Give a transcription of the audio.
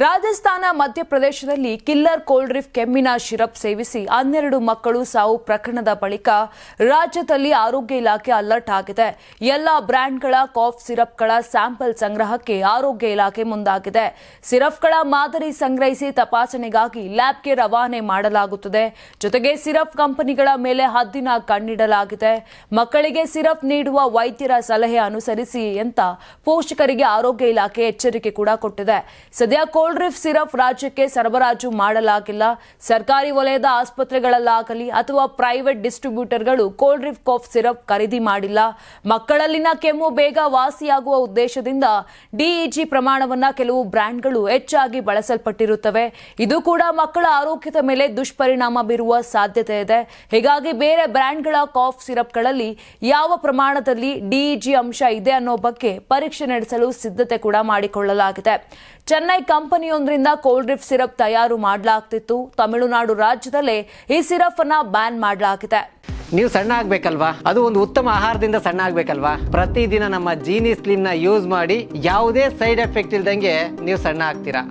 ರಾಜಸ್ಥಾನ ಮಧ್ಯಪ್ರದೇಶದಲ್ಲಿ killer Coldrif ಕೆಮ್ಮಿನ syrup ಸೇವಿಸಿ ಹನ್ನೆರಡು ಮಕ್ಕಳು ಸಾವು ಪ್ರಕರಣದ ಬಳಿಕ ರಾಜ್ಯದಲ್ಲಿ ಆರೋಗ್ಯ ಇಲಾಖೆ ಅಲರ್ಟ್ ಆಗಿದೆ. ಎಲ್ಲ ಬ್ರ್ಯಾಂಡ್ಗಳ ಕಾಫ್ ಸಿರಪ್ಗಳ ಸ್ಯಾಂಪಲ್ ಸಂಗ್ರಹಕ್ಕೆ ಆರೋಗ್ಯ ಇಲಾಖೆ ಮುಂದಾಗಿದೆ. ಸಿರಪ್ಗಳ ಮಾದರಿ ಸಂಗ್ರಹಿಸಿ ತಪಾಸಣೆಗಾಗಿ ಲ್ಯಾಬ್ಗೆ ರವಾನೆ ಮಾಡಲಾಗುತ್ತದೆ. ಜೊತೆಗೆ ಸಿರಪ್ ಕಂಪನಿಗಳ ಮೇಲೆ ಹದ್ದಿನ ಕಣ್ಣಿಡಲಾಗಿದೆ. ಮಕ್ಕಳಿಗೆ ಸಿರಪ್ ನೀಡುವ ವೈದ್ಯರ ಸಲಹೆ ಅನುಸರಿಸಿ ಅಂತ ಪೋಷಕರಿಗೆ ಆರೋಗ್ಯ ಇಲಾಖೆ ಎಚ್ಚರಿಕೆ ಕೂಡ ಕೊಟ್ಟಿದೆ. ಸದ್ಯ ಕೋಲ್ಡ್ ಸಿರಪ್ ರಾಜ್ಯಕ್ಕೆ ಸರಬರಾಜು ಮಾಡಲಾಗಿಲ್ಲ. ಸರ್ಕಾರಿ ವಲಯದ ಆಸ್ಪತ್ರೆಗಳಲ್ಲಾಗಲಿ ಅಥವಾ ಪ್ರೈವೇಟ್ ಡಿಸ್ಟ್ರಿಬ್ಯೂಟರ್ಗಳು ಕೋಲ್ಡ್ ಡ್ರಿಫ್ ಕಾಫ್ ಸಿರಪ್ ಖರೀದಿ ಮಾಡಿಲ್ಲ. ಮಕ್ಕಳಲ್ಲಿನ ಕೆಮ್ಮು ಬೇಗ ವಾಸಿಯಾಗುವ ಉದ್ದೇಶದಿಂದ ಡಿಇಜಿ ಪ್ರಮಾಣವನ್ನ ಕೆಲವು ಬ್ರ್ಯಾಂಡ್ಗಳು ಹೆಚ್ಚಾಗಿ ಬಳಸಲ್ಪಟ್ಟಿರುತ್ತವೆ. ಇದು ಕೂಡ ಮಕ್ಕಳ ಆರೋಗ್ಯದ ಮೇಲೆ ದುಷ್ಪರಿಣಾಮ ಬೀರುವ ಸಾಧ್ಯತೆ ಇದೆ. ಹೀಗಾಗಿ ಬೇರೆ ಬ್ರ್ಯಾಂಡ್ಗಳ ಕಾಫ್ ಸಿರಪ್ಗಳಲ್ಲಿ ಯಾವ ಪ್ರಮಾಣದಲ್ಲಿ ಡಿಇಜಿ ಅಂಶ ಇದೆ ಅನ್ನೋ ಬಗ್ಗೆ ಪರೀಕ್ಷೆ ನಡೆಸಲು ಸಿದ್ಧತೆ ಕೂಡ ಮಾಡಿಕೊಳ್ಳಲಾಗಿದೆ. ಚೆನ್ನೈ ಕಂಪನಿಯೊಂದರಿಂದ ಕೋಲ್ಡ್ ಡ್ರಿಪ್ ಸಿರಪ್ ತಯಾರು ಮಾಡಲಾಗ್ತಿತ್ತು. ತಮಿಳುನಾಡು ರಾಜ್ಯದಲ್ಲೇ ಈ ಸಿರಪ್ ಅನ್ನ ಬ್ಯಾನ್ ಮಾಡಲಾಗಿದೆ. ನೀವು ಸಣ್ಣ ಆಗ್ಬೇಕಲ್ವಾ? ಅದು ಒಂದು ಉತ್ತಮ ಆಹಾರದಿಂದ ಸಣ್ಣ ಆಗ್ಬೇಕಲ್ವಾ? ಪ್ರತಿದಿನ ನಮ್ಮ ಜೀನಿ ಸ್ಲಿಮ್ನ ಯೂಸ್ ಮಾಡಿ ಯಾವುದೇ ಸೈಡ್ ಎಫೆಕ್ಟ್ ಇಲ್ದಂಗೆ ನೀವು ಸಣ್ಣ ಆಗ್ತೀರಾ?